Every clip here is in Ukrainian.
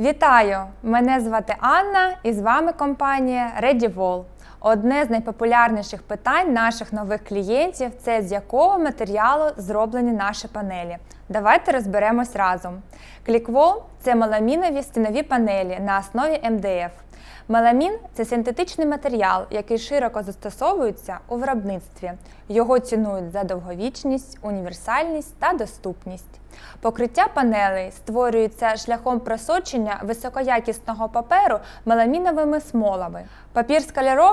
Вітаю! Мене звати Анна і з вами компанія ReadyWall. Одне з найпопулярніших питань наших нових клієнтів це з якого матеріалу зроблені наші панелі. Давайте розберемось разом. ClickWall – це меламінові стінові панелі на основі МДФ. Меламін це синтетичний матеріал, який широко застосовується у виробництві. Його цінують за довговічність, універсальність та доступність. Покриття панелей створюється шляхом просочення високоякісного паперу меламіновими смолами. Папір з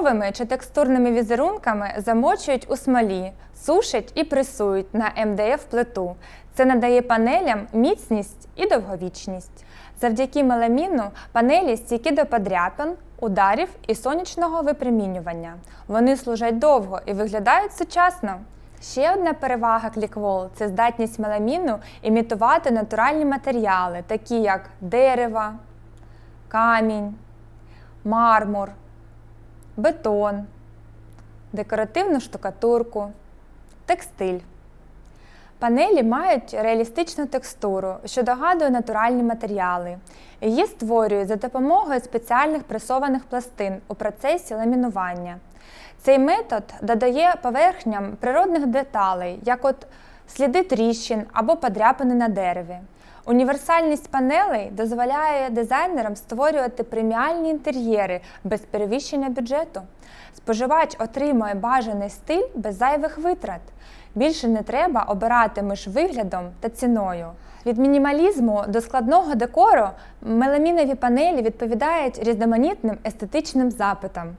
кольоровими чи текстурними візерунками замочують у смолі, сушать і пресують на МДФ плиту. Це надає панелям міцність і довговічність. Завдяки меламіну панелі стійкі до подряпин, ударів і сонячного випромінювання. Вони служать довго і виглядають сучасно. Ще одна перевага ClickWall – це здатність меламіну імітувати натуральні матеріали, такі як дерево, камінь, мармур, бетон, декоративну штукатурку, текстиль. Панелі мають реалістичну текстуру, що догадує натуральні матеріали. Її створюють за допомогою спеціальних пресованих пластин у процесі ламінування. Цей метод додає поверхням природних деталей, як от сліди тріщин або подряпини на дереві. Універсальність панелей дозволяє дизайнерам створювати преміальні інтер'єри без перевищення бюджету. Споживач отримує бажаний стиль без зайвих витрат. Більше не треба обирати між виглядом та ціною. Від мінімалізму до складного декору меламінові панелі відповідають різноманітним естетичним запитам.